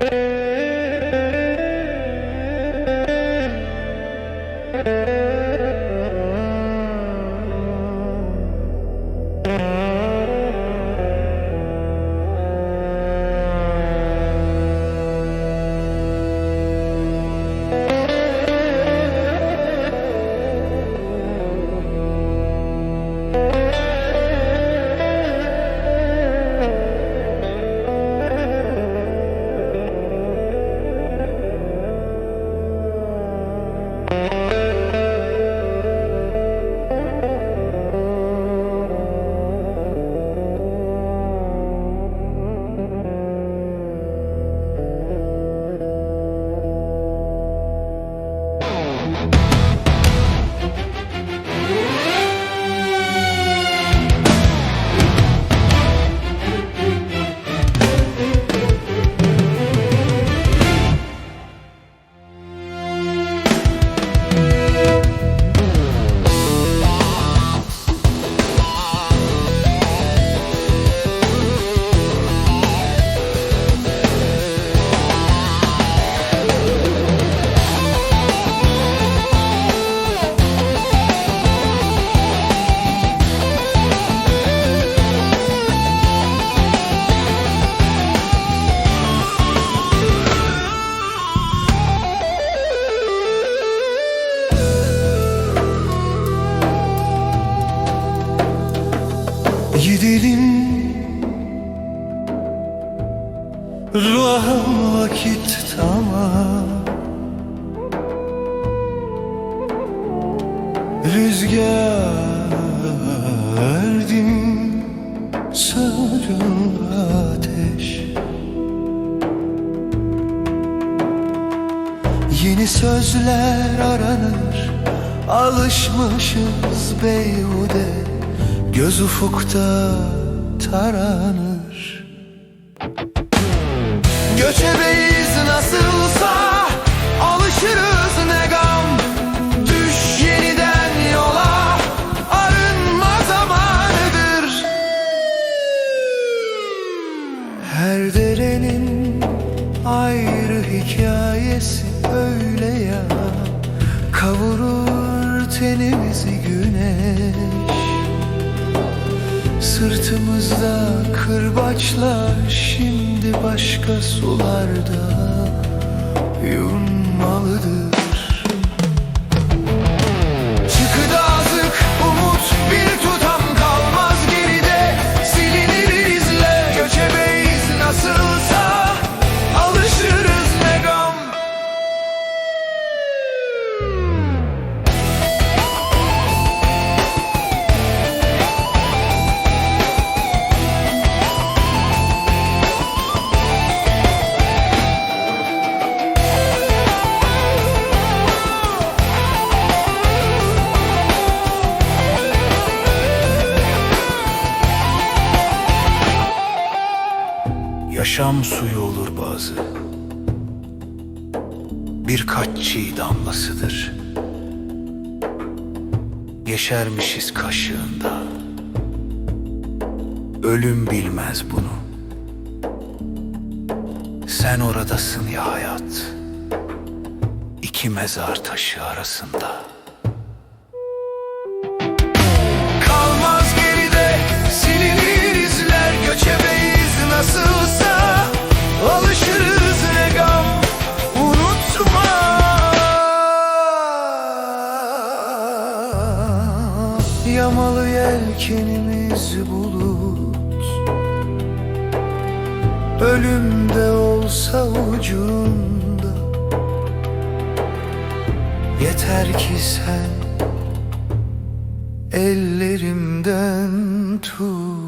Música Gidelim Ruha vakit tamam. Rüzgar din sarıl ateş. Yeni sözler aranır. Alışmışız beyhude Göz ufukta taranır. Göçebeyiz nasılsa Alışırız ne gam. Düş yeniden yola Arınma zamanıdır. Her derenin ayrı hikayesi öyle ya. Kavurur tenimizi güneş Sırtımızda kırbaçlar şimdi başka sularda yunmalıdır Yaşam suyu olur bazı. Birkaç çiğ damlasıdır. Yeşermişiz kaşığında. Ölüm bilmez bunu. Sen oradasın ya hayat. İki mezar taşı arasında Yamalı yelkenimiz bulut. Ölümde olsa ucunda. Yeter ki sen ellerimden tut